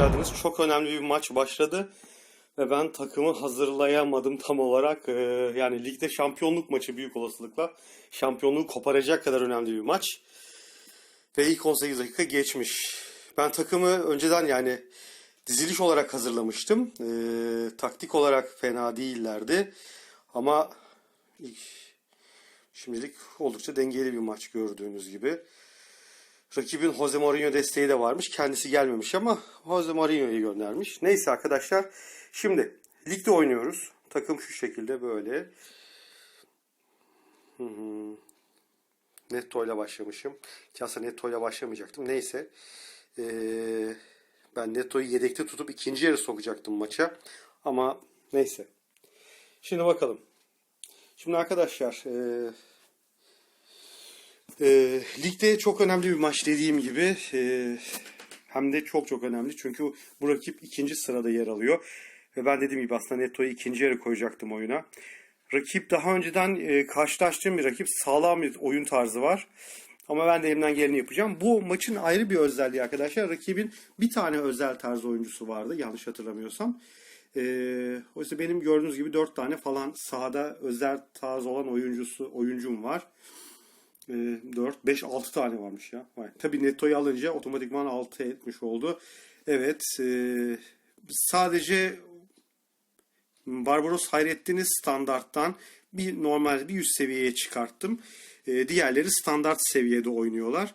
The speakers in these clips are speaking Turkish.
geldiniz. Çok önemli bir maç başladı ve ben takımı hazırlayamadım tam olarak. Ee, yani ligde şampiyonluk maçı büyük olasılıkla şampiyonluğu koparacak kadar önemli bir maç. Ve ilk 18 dakika geçmiş. Ben takımı önceden yani diziliş olarak hazırlamıştım. Ee, taktik olarak fena değillerdi. Ama ilk, şimdilik oldukça dengeli bir maç gördüğünüz gibi. Rakibin Jose Mourinho desteği de varmış. Kendisi gelmemiş ama Jose Mourinho'yu göndermiş. Neyse arkadaşlar. Şimdi ligde oynuyoruz. Takım şu şekilde böyle. Hı. Netto ile başlamışım. Ki aslında Netto ile başlamayacaktım. Neyse. Ee, ben Netto'yu yedekte tutup ikinci yarı sokacaktım maça. Ama neyse. Şimdi bakalım. Şimdi arkadaşlar eee e, ligde çok önemli bir maç dediğim gibi e, hem de çok çok önemli çünkü bu rakip ikinci sırada yer alıyor ve ben dediğim gibi aslında Neto'yu ikinci yarı koyacaktım oyuna. Rakip daha önceden e, karşılaştığım bir rakip sağlam bir oyun tarzı var. Ama ben de elimden geleni yapacağım. Bu maçın ayrı bir özelliği arkadaşlar. Rakibin bir tane özel tarz oyuncusu vardı yanlış hatırlamıyorsam. Ee, oysa benim gördüğünüz gibi dört tane falan sahada özel tarz olan oyuncusu oyuncum var. 4, 5, 6 tane varmış ya. Vay. Tabii Neto'yu alınca otomatikman 6 etmiş oldu. Evet. E, sadece Barbaros Hayrettin'i standarttan bir normal bir üst seviyeye çıkarttım. E, diğerleri standart seviyede oynuyorlar.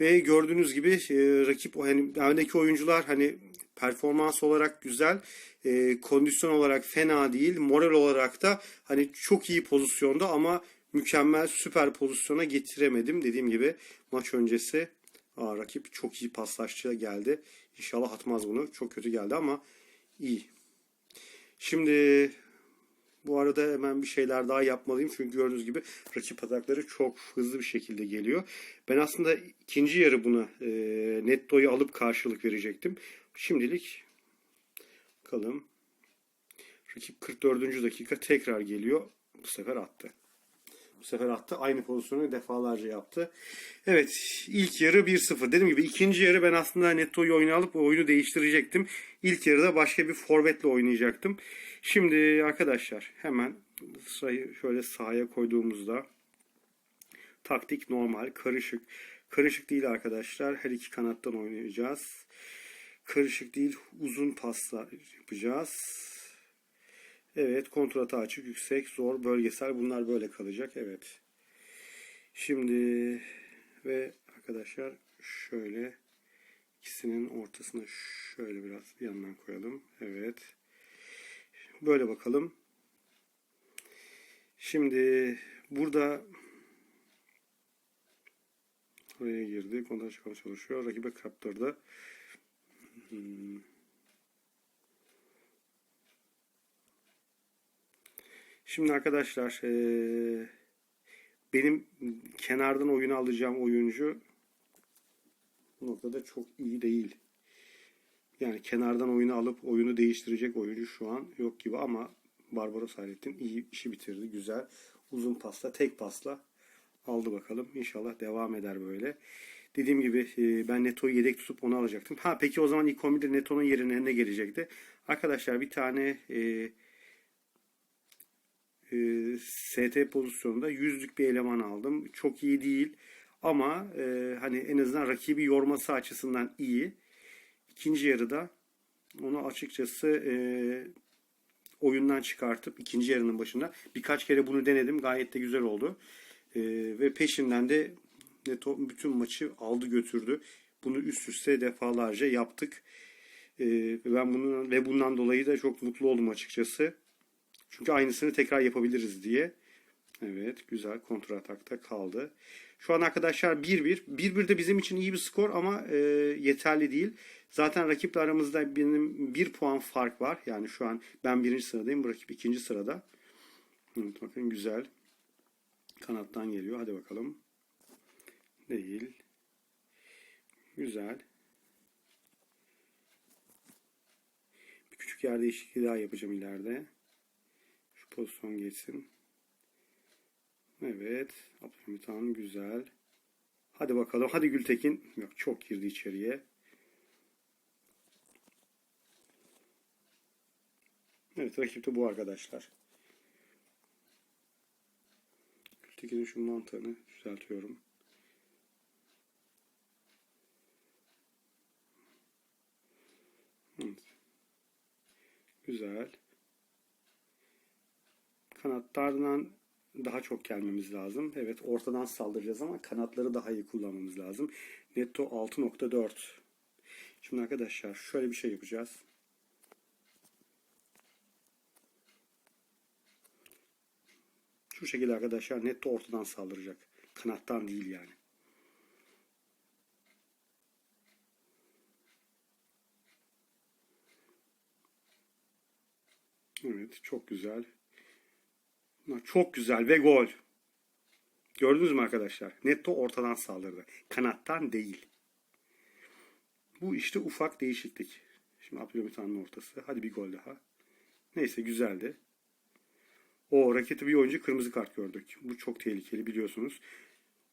Ve gördüğünüz gibi e, rakip hani öndeki oyuncular hani performans olarak güzel, e, kondisyon olarak fena değil, moral olarak da hani çok iyi pozisyonda ama mükemmel süper pozisyona getiremedim. Dediğim gibi maç öncesi aa, rakip çok iyi paslaşçı geldi. İnşallah atmaz bunu. Çok kötü geldi ama iyi. Şimdi bu arada hemen bir şeyler daha yapmalıyım. Çünkü gördüğünüz gibi rakip atakları çok hızlı bir şekilde geliyor. Ben aslında ikinci yarı buna e, nettoyu alıp karşılık verecektim. Şimdilik bakalım. Rakip 44. dakika tekrar geliyor. Bu sefer attı. Bu sefer attı. Aynı pozisyonu defalarca yaptı. Evet ilk yarı 1-0. Dediğim gibi ikinci yarı ben aslında Neto'yu oyuna alıp oyunu değiştirecektim. İlk yarıda başka bir forvetle oynayacaktım. Şimdi arkadaşlar hemen sırayı şöyle sahaya koyduğumuzda taktik normal, karışık. Karışık değil arkadaşlar. Her iki kanattan oynayacağız. Karışık değil, uzun pasla yapacağız. Evet kontratı açık, yüksek, zor, bölgesel bunlar böyle kalacak. Evet. Şimdi ve arkadaşlar şöyle ikisinin ortasına şöyle biraz yandan koyalım. Evet. Böyle bakalım. Şimdi burada oraya girdi. Kontrat çıkmaya çalışıyor. Rakibe kaptırdı. Hmm. Şimdi arkadaşlar benim kenardan oyunu alacağım oyuncu bu noktada çok iyi değil. Yani kenardan oyunu alıp oyunu değiştirecek oyuncu şu an yok gibi ama Barbaros Hayrettin iyi işi bitirdi. Güzel. Uzun pasla, tek pasla aldı bakalım. İnşallah devam eder böyle. Dediğim gibi ben Neto'yu yedek tutup onu alacaktım. Ha peki o zaman ilk 11'de Neto'nun yerine ne gelecekti? Arkadaşlar bir tane e, e, ST pozisyonunda yüzlük bir eleman aldım. Çok iyi değil ama e, hani en azından rakibi yorması açısından iyi. İkinci yarıda onu açıkçası e, oyundan çıkartıp ikinci yarının başında birkaç kere bunu denedim. Gayet de güzel oldu. E, ve peşinden de Neto bütün maçı aldı götürdü. Bunu üst üste defalarca yaptık. E, ben bunu ve bundan dolayı da çok mutlu oldum açıkçası. Çünkü aynısını tekrar yapabiliriz diye. Evet güzel kontra atakta kaldı. Şu an arkadaşlar 1-1. 1-1 de bizim için iyi bir skor ama e, yeterli değil. Zaten rakiple aramızda benim 1 puan fark var. Yani şu an ben birinci sıradayım. Bu rakip ikinci sırada. Evet, bakın güzel. Kanattan geliyor. Hadi bakalım. Değil. Güzel. Bir küçük yer değişikliği daha yapacağım ileride pozisyon geçsin. Evet. Abdülhamit Han güzel. Hadi bakalım. Hadi Gültekin. Yok çok girdi içeriye. Evet rakip de bu arkadaşlar. Gültekin'in şu mantığını düzeltiyorum. Evet. Güzel. Kanatlardan daha çok gelmemiz lazım. Evet ortadan saldıracağız ama kanatları daha iyi kullanmamız lazım. Netto 6.4. Şimdi arkadaşlar şöyle bir şey yapacağız. Şu şekilde arkadaşlar netto ortadan saldıracak. Kanattan değil yani. Evet çok güzel. Çok güzel ve gol. Gördünüz mü arkadaşlar? Netto ortadan saldırdı. Kanattan değil. Bu işte ufak değişiklik. Şimdi Abdülhamit'in ortası. Hadi bir gol daha. Neyse güzeldi. O raketi bir oyuncu kırmızı kart gördük. Bu çok tehlikeli biliyorsunuz.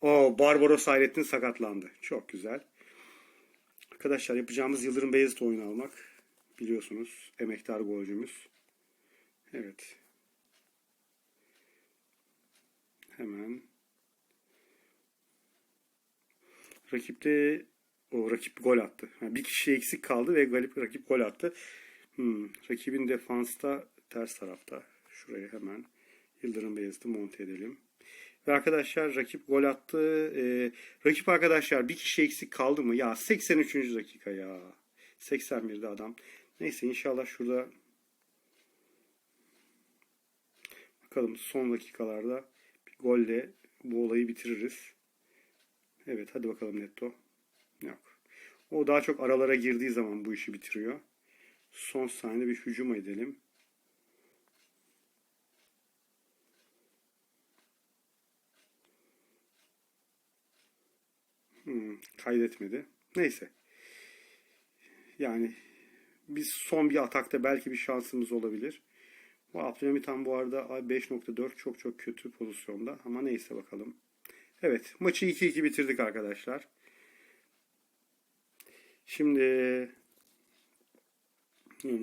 O Barbaros Hayrettin sakatlandı. Çok güzel. Arkadaşlar yapacağımız Yıldırım Beyazıt oyunu almak. Biliyorsunuz emektar golcümüz. Evet. Hemen. Rakipte o rakip gol attı. Yani bir kişi eksik kaldı ve galip rakip gol attı. Hmm, rakibin defansta ters tarafta. Şuraya hemen Yıldırım Beyazıt'ı monte edelim. Ve arkadaşlar rakip gol attı. Ee, rakip arkadaşlar bir kişi eksik kaldı mı? Ya 83. dakika ya. 81'de adam. Neyse inşallah şurada bakalım son dakikalarda golle bu olayı bitiririz. Evet hadi bakalım Netto. Yok. O daha çok aralara girdiği zaman bu işi bitiriyor. Son saniyede bir hücum edelim. Hmm, kaydetmedi. Neyse. Yani biz son bir atakta belki bir şansımız olabilir. Bu Abdülhamit Han bu arada 5.4 çok çok kötü pozisyonda ama neyse bakalım. Evet maçı 2-2 bitirdik arkadaşlar. Şimdi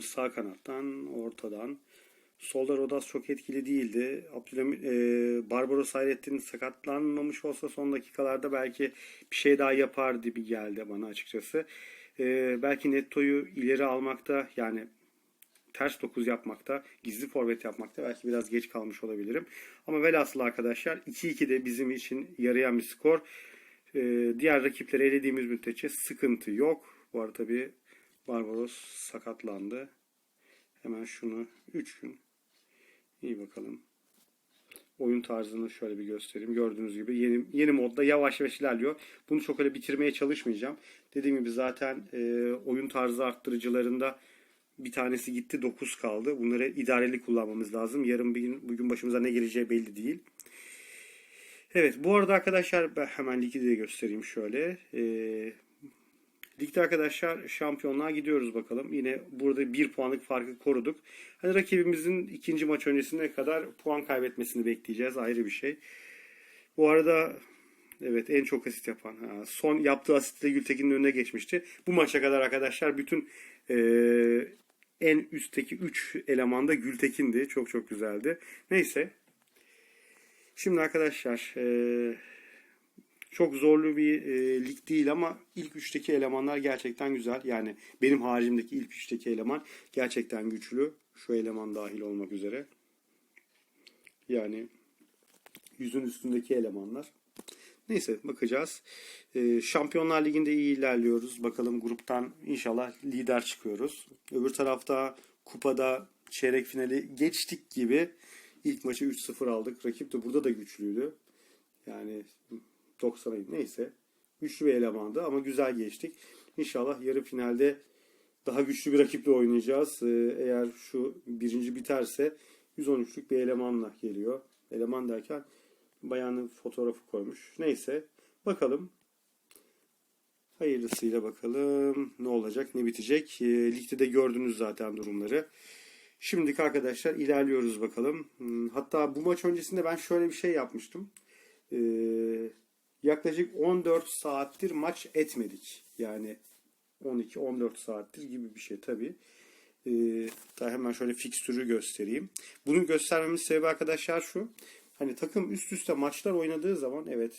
sağ kanattan, ortadan. Solda Rodas çok etkili değildi. Abdülhamit, e, Barbaros Hayrettin sakatlanmamış olsa son dakikalarda belki bir şey daha yapardı gibi geldi bana açıkçası. E, belki Netto'yu ileri almakta yani ters dokuz yapmakta, gizli forvet yapmakta belki biraz geç kalmış olabilirim. Ama velhasıl arkadaşlar 2-2 de bizim için yarayan bir skor. E, diğer rakipleri elediğimiz müddetçe sıkıntı yok. Bu arada tabii Barbaros sakatlandı. Hemen şunu 3 gün İyi bakalım. Oyun tarzını şöyle bir göstereyim. Gördüğünüz gibi yeni, yeni modda yavaş yavaş ilerliyor. Bunu çok öyle bitirmeye çalışmayacağım. Dediğim gibi zaten e, oyun tarzı arttırıcılarında bir tanesi gitti 9 kaldı. Bunları idareli kullanmamız lazım. Yarın bir gün, bugün başımıza ne geleceği belli değil. Evet bu arada arkadaşlar ben hemen ligi de göstereyim şöyle. E, Ligde arkadaşlar şampiyonluğa gidiyoruz bakalım. Yine burada bir puanlık farkı koruduk. Hani rakibimizin ikinci maç öncesine kadar puan kaybetmesini bekleyeceğiz. Ayrı bir şey. Bu arada evet en çok asist yapan. Son yaptığı asitle Gültekin'in önüne geçmişti. Bu maça kadar arkadaşlar bütün e, en üstteki 3 elemanda Gültekin'di. Çok çok güzeldi. Neyse. Şimdi arkadaşlar eee çok zorlu bir e, lig değil ama ilk üçteki elemanlar gerçekten güzel. Yani benim haricimdeki ilk üçteki eleman gerçekten güçlü. Şu eleman dahil olmak üzere. Yani yüzün üstündeki elemanlar. Neyse bakacağız. E, Şampiyonlar Ligi'nde iyi ilerliyoruz. Bakalım gruptan inşallah lider çıkıyoruz. Öbür tarafta kupada çeyrek finali geçtik gibi. İlk maçı 3-0 aldık. Rakip de burada da güçlüydü. Yani 90'a neyse. Güçlü bir elemandı ama güzel geçtik. İnşallah yarı finalde daha güçlü bir rakiple oynayacağız. Ee, eğer şu birinci biterse 113'lük bir elemanla geliyor. Eleman derken bayanın fotoğrafı koymuş. Neyse bakalım. Hayırlısıyla bakalım ne olacak ne bitecek. E, ligde de gördünüz zaten durumları. Şimdiki arkadaşlar ilerliyoruz bakalım. Hmm, hatta bu maç öncesinde ben şöyle bir şey yapmıştım. Eee yaklaşık 14 saattir maç etmedik. Yani 12-14 saattir gibi bir şey tabii. Ee, daha hemen şöyle fikstürü göstereyim. Bunu göstermemin sebebi arkadaşlar şu. Hani takım üst üste maçlar oynadığı zaman evet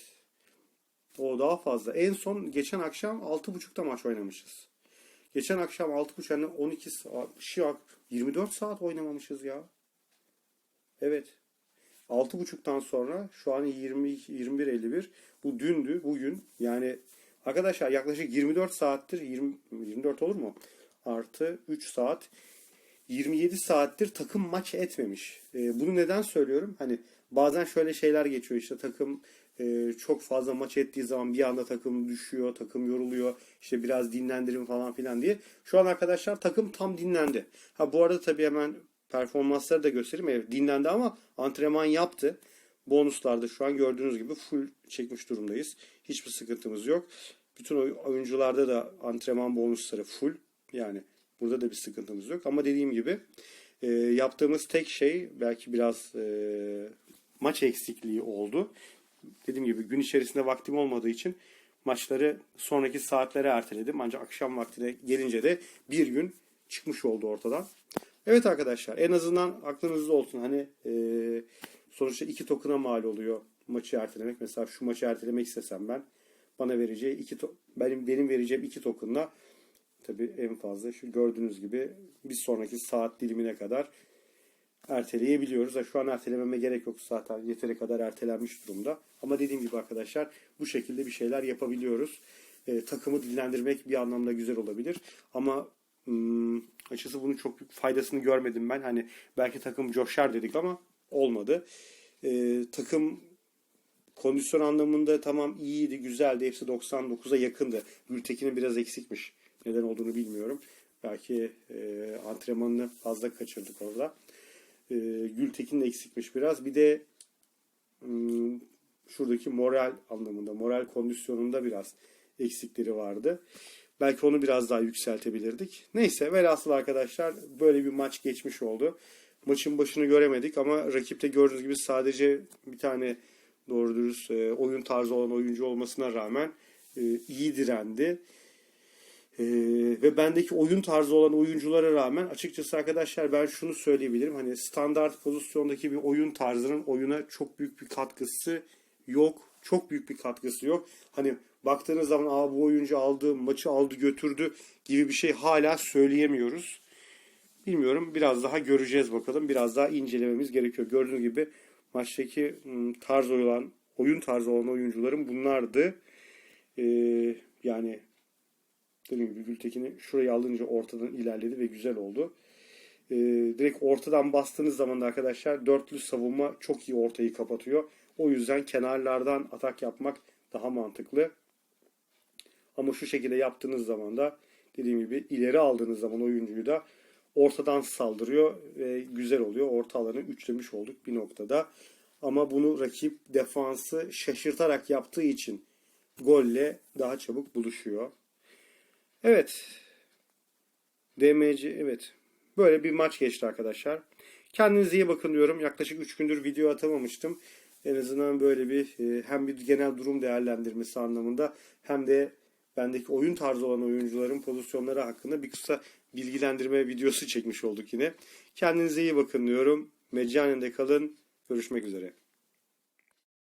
o daha fazla. En son geçen akşam 6.30'da maç oynamışız. Geçen akşam 6.30 yani 12 saat, şey, 24 saat oynamamışız ya. Evet. 6.30'dan sonra şu an 20 21.51 bu dündü bugün yani arkadaşlar yaklaşık 24 saattir 20 24 olur mu? Artı 3 saat 27 saattir takım maç etmemiş. Ee, bunu neden söylüyorum? Hani bazen şöyle şeyler geçiyor işte takım e, çok fazla maç ettiği zaman bir anda takım düşüyor, takım yoruluyor. işte biraz dinlendirin falan filan diye. Şu an arkadaşlar takım tam dinlendi. Ha bu arada tabii hemen performansları da göstereyim. Evet dinlendi ama antrenman yaptı. Bonuslarda şu an gördüğünüz gibi full çekmiş durumdayız. Hiçbir sıkıntımız yok. Bütün oy- oyuncularda da antrenman bonusları full. Yani burada da bir sıkıntımız yok. Ama dediğim gibi e, yaptığımız tek şey belki biraz e, maç eksikliği oldu. Dediğim gibi gün içerisinde vaktim olmadığı için maçları sonraki saatlere erteledim. Ancak akşam vaktine gelince de bir gün çıkmış oldu ortadan. Evet arkadaşlar en azından aklınızda olsun. Hani e, sonuçta iki tokuna mal oluyor maçı ertelemek. Mesela şu maçı ertelemek istesem ben bana vereceği iki benim benim vereceğim iki tokenla tabii en fazla şu gördüğünüz gibi bir sonraki saat dilimine kadar erteleyebiliyoruz. Şu an ertelememe gerek yok zaten yeteri kadar ertelenmiş durumda. Ama dediğim gibi arkadaşlar bu şekilde bir şeyler yapabiliyoruz. E, takımı dinlendirmek bir anlamda güzel olabilir. Ama hmm, açıkçası bunun çok büyük faydasını görmedim ben. Hani belki takım coşar dedik ama olmadı. E, takım kondisyon anlamında tamam iyiydi, güzeldi. Hepsi 99'a yakındı. Gültekin'in biraz eksikmiş. Neden olduğunu bilmiyorum. Belki e, antrenmanını fazla kaçırdık orada. E, Gültekin eksikmiş biraz. Bir de hmm, şuradaki moral anlamında, moral kondisyonunda biraz eksikleri vardı. Belki onu biraz daha yükseltebilirdik. Neyse velhasıl arkadaşlar böyle bir maç geçmiş oldu. Maçın başını göremedik ama rakipte gördüğünüz gibi sadece bir tane doğru dürüst e, oyun tarzı olan oyuncu olmasına rağmen e, iyi direndi. Ee, ve bendeki oyun tarzı olan oyunculara rağmen açıkçası arkadaşlar ben şunu söyleyebilirim. Hani standart pozisyondaki bir oyun tarzının oyuna çok büyük bir katkısı yok. Çok büyük bir katkısı yok. Hani baktığınız zaman Aa, bu oyuncu aldı, maçı aldı götürdü gibi bir şey hala söyleyemiyoruz. Bilmiyorum biraz daha göreceğiz bakalım. Biraz daha incelememiz gerekiyor. Gördüğünüz gibi maçtaki tarz olan, oyun tarzı olan oyuncuların bunlardı. Ee, yani dediğim gibi Gültekin'i şurayı alınca ortadan ilerledi ve güzel oldu. Ee, direkt ortadan bastığınız zaman da arkadaşlar dörtlü savunma çok iyi ortayı kapatıyor. O yüzden kenarlardan atak yapmak daha mantıklı. Ama şu şekilde yaptığınız zaman da dediğim gibi ileri aldığınız zaman oyuncuyu da ortadan saldırıyor ve güzel oluyor. Orta alanı üçlemiş olduk bir noktada. Ama bunu rakip defansı şaşırtarak yaptığı için golle daha çabuk buluşuyor. Evet. DMC evet. Böyle bir maç geçti arkadaşlar. Kendinize iyi bakın diyorum. Yaklaşık 3 gündür video atamamıştım. En azından böyle bir e, hem bir genel durum değerlendirmesi anlamında hem de bendeki oyun tarzı olan oyuncuların pozisyonları hakkında bir kısa bilgilendirme videosu çekmiş olduk yine. Kendinize iyi bakın diyorum. Meccanende kalın. Görüşmek üzere.